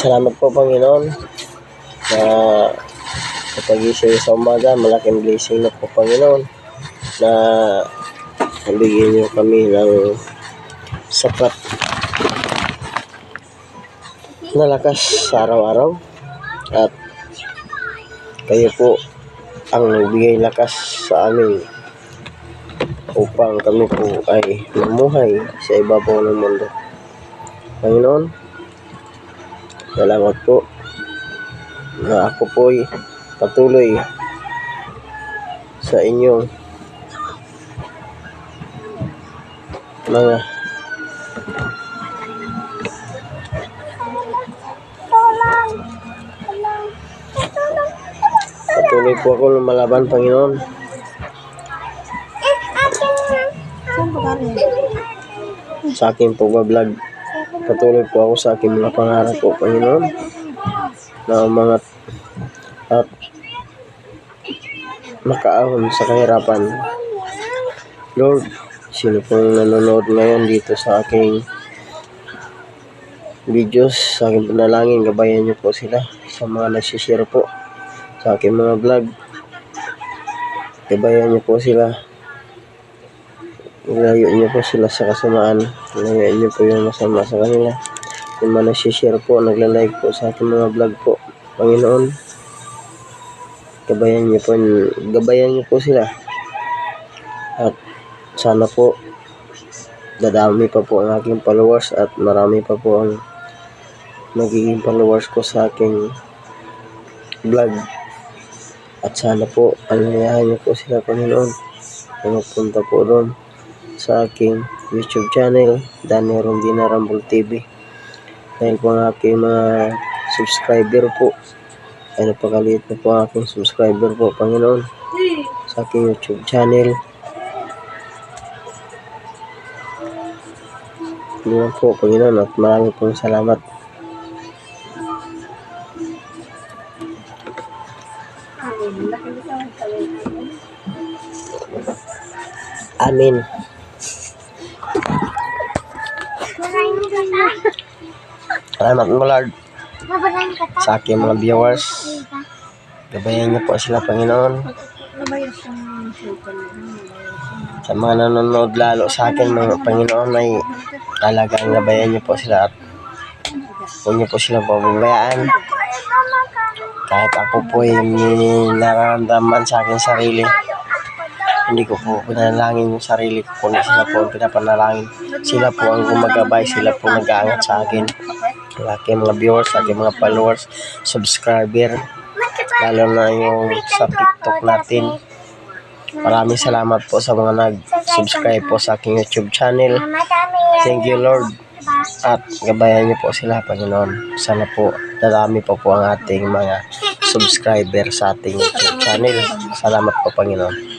Salamat po, Panginoon, na kapagising sa umaga, malaking blessing na po, Panginoon, na nabigyan niyo kami ng sapat na lakas sa araw-araw at kayo po ang nagbigay lakas sa amin upang kami po ay mamuhay sa ibabaw ng mundo. Panginoon, salamat po na ako po ay patuloy sa inyong mga patuloy po ako lumalaban, Panginoon. Sa aking pagbablog. Patuloy po ako sa aking mga pangarap po, Panginoon. Na umangat at makaahon sa kahirapan. Lord, sino pong nanonood ngayon dito sa aking videos, sa aking panalangin, gabayan niyo po sila sa mga nagsishare po sa aking mga vlog. Gabayan niyo po sila Ilayo niyo po sila sa kasamaan. Ilayo niyo po yung masama sa kanila. Yung mga nagsishare po, nagla-like po sa aking mga vlog po. Panginoon, gabayan niyo po, gabayan niyo po sila. At sana po, dadami pa po ang aking followers at marami pa po ang magiging followers ko sa aking vlog. At sana po, alayahan niyo po sila, Panginoon. Pumupunta po doon sa aking YouTube channel, Danny Rondina Rumble TV. Dahil po ang aking mga subscriber po, ay napakaliit na po ang aking subscriber po, Panginoon, sa aking YouTube channel. Lang po, Panginoon, at marami pong salamat. Amin. Salamat mo, Lord, sa aking mga viewers. Gabayan niyo po sila, Panginoon. Sa mga nanonood lalo sa akin, mga Panginoon, ay talagang gabayan niyo po sila at huwag niyo po sila pababayaan. Kahit ako po ay nararamdaman sa akin sarili, hindi ko po pinalangin yung sarili ko, kundi sila po ang pinapanalangin. Sila po ang gumagabay, sila po nag-aangat sa akin. Ang aking mga viewers, aking mga followers, subscriber, lalo na yung sa TikTok natin. Maraming salamat po sa mga nag-subscribe po sa aking YouTube channel. Thank you, Lord. At gabayan niyo po sila, Panginoon. Sana po, dadami pa po ang ating mga subscriber sa ating YouTube channel. Salamat po, Panginoon.